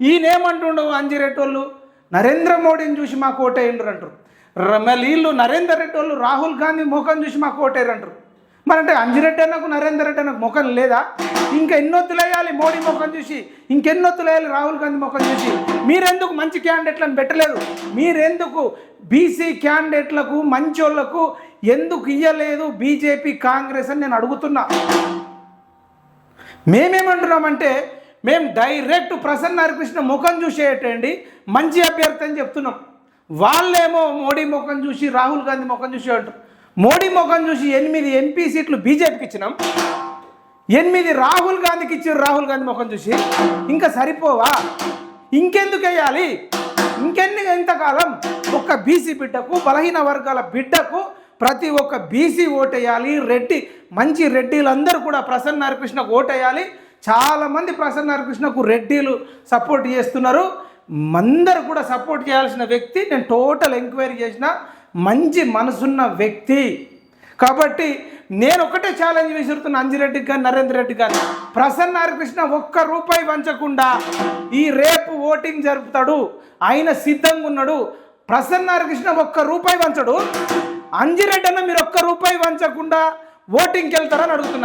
ఈయనేమంటుండు అంజిరెట్టోళ్ళు నరేంద్ర మోడీని చూసి మాకు ఓటేయండ్రు అంటారు. ర- మళ్ళీ వీళ్ళు నరేందర్ రెడ్డి వాళ్ళు రాహుల్ గాంధీ ముఖం చూసి మాకు ఓటేరు అంటారు మరి అంటే అంజిరెడ్డి అన్నకు నరేందర్ రెడ్డి అన్నకు ముఖం లేదా? ఇంకా ఎన్నొత్తులు వేయాలి మోడీ ముఖం చూసి ఇంకెన్నొత్తులు వేయాలి రాహుల్ గాంధీ ముఖం చూసి. మీరెందుకు మంచి క్యాండిడేట్లను పెట్టలేదు? మీరెందుకు బీసీ క్యాండిడేట్లకు మంచోళ్ళకు ఎందుకు ఇయ్యలేదు బీజేపీ కాంగ్రెస్ అని నేను అడుగుతున్నా. మేమేమంటున్నామంటే మేము డైరెక్ట్ ప్రసన్న హరికృష్ణ ముఖం చూసేటండి. మంచి అభ్యర్థి అని చెప్తున్నాం. వాళ్ళేమో మోడీ ముఖం చూసి రాహుల్ గాంధీ ముఖం చూసి అంటారు. మోడీ ముఖం చూసి ఎనిమిది ఎంపీ సీట్లు బీజేపీకి ఇచ్చినాం. ఎనిమిది రాహుల్ గాంధీకి ఇచ్చారు రాహుల్ గాంధీ ముఖం చూసి. ఇంకా సరిపోవా? ఇంకెందుకు వేయాలి? ఇంకెన్ని ఎంతకాలం ఒక్క బీసీ బిడ్డకు బలహీన వర్గాల బిడ్డకు ప్రతి ఒక్క బీసీ ఓటేయాలి. రెడ్డి మంచి రెడ్డిలందరూ కూడా ప్రసన్న హరికృష్ణకు ఓటేయాలి. చాలామంది ప్రసన్న హరికృష్ణకు రెడ్డిలు సపోర్ట్ చేస్తున్నారు. అందరు కూడా సపోర్ట్ చేయాల్సిన వ్యక్తి నేను టోటల్ ఎంక్వైరీ చేసిన మంచి మనసున్న వ్యక్తి. కాబట్టి నేను ఒకటే ఛాలెంజ్ విసురుతున్నా అంజిరెడ్డికి కానీ నరేంద్ర రెడ్డి కానీ ప్రసన్న హరికృష్ణ ఒక్క రూపాయి వంచకుండా ఈ రేపు ఓటింగ్ జరుపుతాడు. ఆయన సిద్ధంగా ఉన్నాడు. ప్రసన్న హరికృష్ణ ఒక్క రూపాయి వంచడు. అంజిరెడ్డి అన్న మీరు ఒక్క రూపాయి వంచకుండా ఓటింగ్కి వెళ్తారని అడుగుతున్నారు